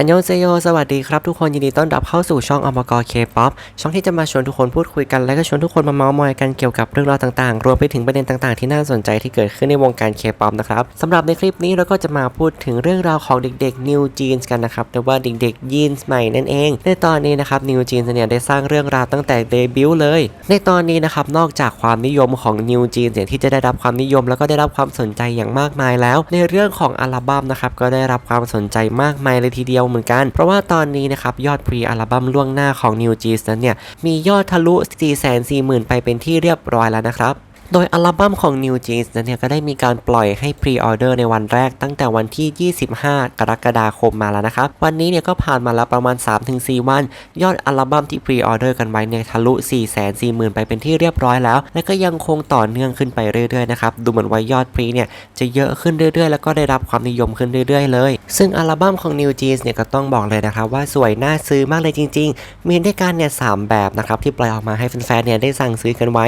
อันยองเซโยสวัสดีครับทุกคนยินดีต้อนรับเข้าสู่ช่องอมกเคป๊อปช่องที่จะมาชวนทุกคนพูดคุยกัน และก็ชวนทุกคนมาเมาส์มอยกันเกี่ยวกับเรื่องราวต่างๆ รวมไปถึงประเด็นต่างๆ ที่น่าสนใจที่เกิดขึ้นในวงการเคป๊อปนะครับสำหรับในคลิปนี้เราก็จะมาพูดถึงเรื่องราวของเด็กๆ New Jeans กันนะครับหรือว่าเด็กๆยีนส์ใหม่นั่นเอง ในตอนนี้นะครับ New Jeans เนี่ยได้สร้างเรื่องราวตั้งแต่เดบิวต์เลย ในตอนนี้นะครับนอกจากความนิยมของ New Jeans เนี่ยที่จะได้รับความนิยม แล้วก็ได้รับความสนใจอย่างมากมายแล้ว ในเรื่องของอัลบั้มนะครับก็ได้รับความสนใจมากมายเลยทีเดียวเหมือนกัน เพราะว่าตอนนี้นะครับ ยอดพรีอัลบั้มล่วงหน้าของ New Jeans นั้นเนี่ย มียอดทะลุ 440,000 ไปเป็นที่เรียบร้อยแล้วนะครับ โดยอัลบั้มของ New Jeans นั้นเนี่ยก็ได้มีการปล่อยให้พรีออเดอร์ในวันแรกตั้งแต่วันที่ 25 กรกฎาคมมาแล้วนะครับ วันนี้เนี่ยก็ผ่านมาแล้วประมาณ 3-4 วัน ยอดอัลบั้มที่พรีออเดอร์กันไว้เนี่ยทะลุ 440,000 ไปเป็นที่เรียบร้อยแล้ว และก็ยังคงต่อเนื่องขึ้นไปเรื่อยๆนะครับ ดูเหมือนว่ายอดพรีเนี่ยจะเยอะขึ้นเรื่อยๆ แล้วก็ได้รับความนิยมขึ้นเรื่อยๆ เลย ซึ่งอัลบั้มของ New Jeans เนี่ยก็ต้องบอกเลยนะครับว่าสวยน่าซื้อมากเลยจริง ๆ มีด้วยกันเนี่ยสามแบบนะครับที่ปล่อยออกมาให้แฟนๆเนี่ยได้สั่งซื้อกันไว้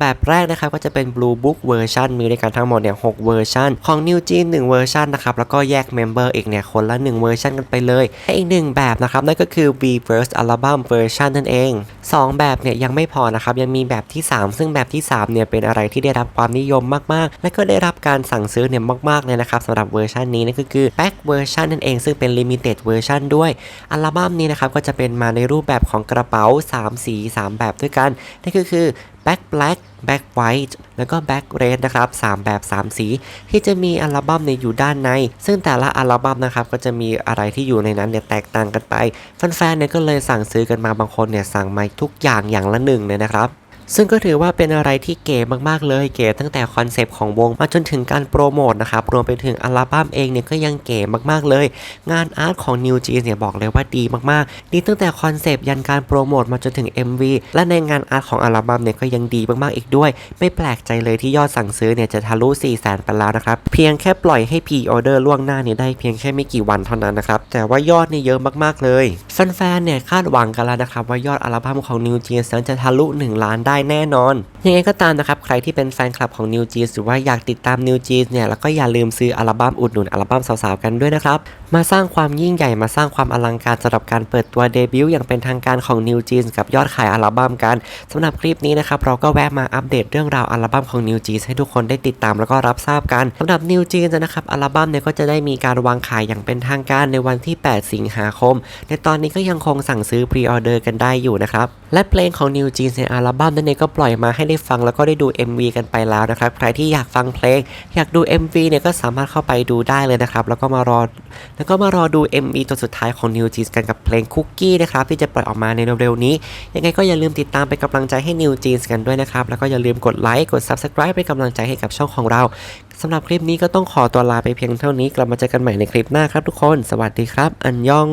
แบบแรกนะครับก็จะเป็น Blue Book เวอร์ชันมีด้วยกันทั้งหมดเนี่ย6เวอร์ชันของ New Jeans 1เวอร์ชันนะครับแล้วก็แยกเมมเบอร์อีกเนี่ยคนละ 1 เวอร์ชันกันไปเลยและอีกหนึ่งแบบนะครับนั่นก็คือ V First Album Version นั่นเอง 2 แบบเนี่ยยังไม่พอนะครับยังมีแบบที่ 3 ซึ่งแบบที่ 3เนี่ยเป็นอะไรที่ได้รับความนิยมมากๆ และก็ได้รับการสั่งซื้อเนี่ยมากๆเลยนะครับสำหรับเวอร์ชันนี้นั่นก็คือ Back Version นั่นเองซึ่งเป็น Limited Version ด้วยอัลบั้มนี้นะครับก็จะเป็นมาในรูปแบบของกระเป๋า 3 สี 3 แบบด้วยกันนั่นก็คือ Back Black Back White แล้วก็ Back Red นะครับ 3 แบบ 3 สี ที่จะมีอัลบั้มในอยู่ด้านใน ซึ่งแต่ละอัลบั้มนะครับก็จะมีอะไรที่อยู่ในนั้นเนี่ยแตกต่างกันไปแฟนๆเนี่ยก็เลยสั่งซื้อกันมาบางคนเนี่ยสั่งมาทุกอย่างอย่างละหนึ่งเลยนะครับ ซึ่งก็ถือว่าเป็นอะไรที่เก๋มากๆเลยเก๋ตั้งแต่คอนเซปต์ของวงมาจนถึงการโปรโมทนะครับรวมไปถึงอัลบั้มเองเนี่ยก็ยังเก๋มากๆเลย งานอาร์ตของ New Jeans เนี่ยบอกเลยว่าดีมากๆดีตั้งแต่คอนเซปต์ยันการโปรโมทมาจนถึง MV และในงานอาร์ตของอัลบั้มเนี่ยก็ยังดีมากๆอีกด้วย ไม่แปลกใจเลยที่ยอดสั่งซื้อเนี่ยจะทะลุ 4 0 0 0 0 0ไปแล้วนะครับเพียงแค่ปล่อยให้พีออเดอร์ล่วงหน้าเนี่ยได้เพียงแค่ไม่กี่วันเท่านั้นนะครับแต่ว่ายอดเนี่ยเยอะมากๆเลยแฟนๆเนี่ยคาดหวังกันแล้วนะครับว่ายอดอัลบั้มของ New Jeans นั้นจะทะลุ 1 ล้านได้แน่นอน ยังไงก็ตามนะครับ ใครที่เป็นแฟนคลับของ New Jeans หรือว่าอยากติดตาม New Jeans เนี่ยแล้วก็อย่าลืมซื้ออัลบั้มอุดหนุนอัลบั้มสาวๆกันด้วยนะครับ มาสร้างความยิ่งใหญ่มาสร้างความอลังการสำหรับการเปิดตัวเดบิวต์อย่างเป็นทางการของ New Jeans กับยอดขายอัลบั้มกันสำหรับคลิปนี้นะครับเราก็แวะมาอัปเดตเรื่องราวอัลบั้มของ New Jeans ให้ทุกคนได้ติดตามแล้วก็รับทราบกันสำหรับ New Jeans นะครับอัลบั้มเนี่ยก็จะได้มีการวางขายอย่างเป็นทางการในวันที่ 8 สิงหาคม ในตอนนี้ก็ยังคงสั่งซื้อพรีออเดอร์กันได้อยู่นะครับและเพลงของ New Jeans ในอัลบั้มนั่นเองก็ปล่อยมาให้ได้ฟังแล้วก็ได้ดู MV กันไปแล้วนะครับใครที่อยากฟังเพลง อยากดู MV เนี่ยก็สามารถเข้าไปดูได้เลยนะครับแล้วก็มารอแล้วก็มารอดู MV ตัวสุดท้ายของ New Jeans กันกับเพลง Cookie นะครับที่จะปล่อยออกมาในเร็วๆนี้ ยังไงก็อย่าลืมติดตามเป็นกำลังใจให้ New Jeans กันด้วยนะครับ แล้วก็อย่าลืมกดไลค์กด Subscribe เป็นกำลังใจให้กับช่องของเราสำหรับคลิปนี้ก็ต้องขอตัวลาไปเพียงเท่านี้ กลับมาเจอกันใหม่ในคลิปหน้าครับทุกคน สวัสดีครับ อันยอง